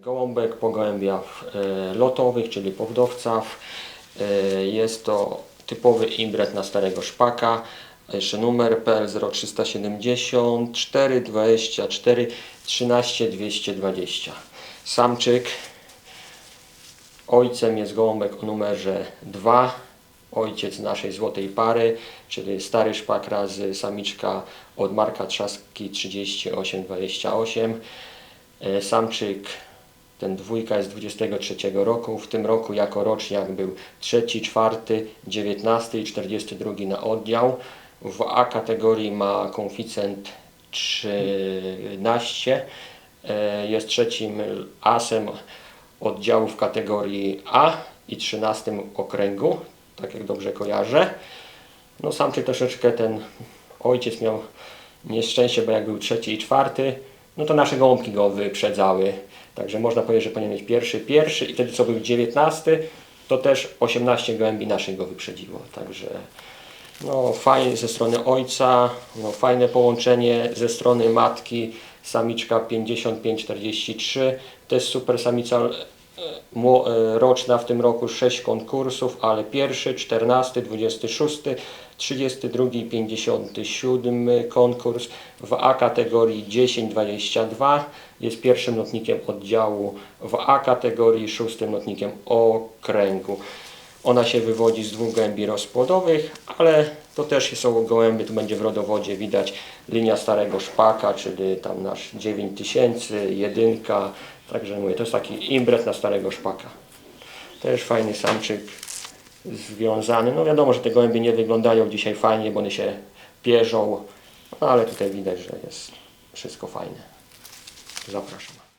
Gołąbek po gołębiach e, lotowych, czyli powdowcach. E, jest to typowy imbret na starego szpaka. Jeszcze numer PL 0370 424 13 220. Samczyk. Ojcem jest gołąbek o numerze 2. Ojciec naszej złotej pary, czyli stary szpak razy samiczka od Marka Trzaski 3828. E, Samczyk, ten dwójka jest z 23 roku. W tym roku jako roczniak był 3, 4, 19 i 42 na oddział. W A kategorii ma koeficjent 13. E, Jest trzecim asem oddziału w kategorii A i 13 okręgu, tak jak dobrze kojarzę. No samczyk troszeczkę ten ojciec miał nieszczęście, bo jak był trzeci i czwarty, no to nasze gołąbki go wyprzedzały. Także można powiedzieć, że powinien być pierwszy, pierwszy i wtedy co był dziewiętnasty, to też 18 gołębi naszych go wyprzedziło. Także no fajnie ze strony ojca, no fajne połączenie ze strony matki, samiczka 55-43, to jest super samica roczna w tym roku 6 konkursów, ale pierwszy, 14, 26, 32 i 57 konkurs w A kategorii 10-22 jest pierwszym lotnikiem oddziału w A kategorii, szóstym lotnikiem okręgu. Ona się wywodzi z dwóch gołębi rozpłodowych, ale to też są gołębie, tu będzie w rodowodzie widać linia starego szpaka, czyli tam nasz 9000, jedynka, także mówię, to jest taki imbret na starego szpaka. Też fajny samczyk związany, no wiadomo, że te gołębie nie wyglądają dzisiaj fajnie, bo one się pierzą, no ale tutaj widać, że jest wszystko fajne. Zapraszam.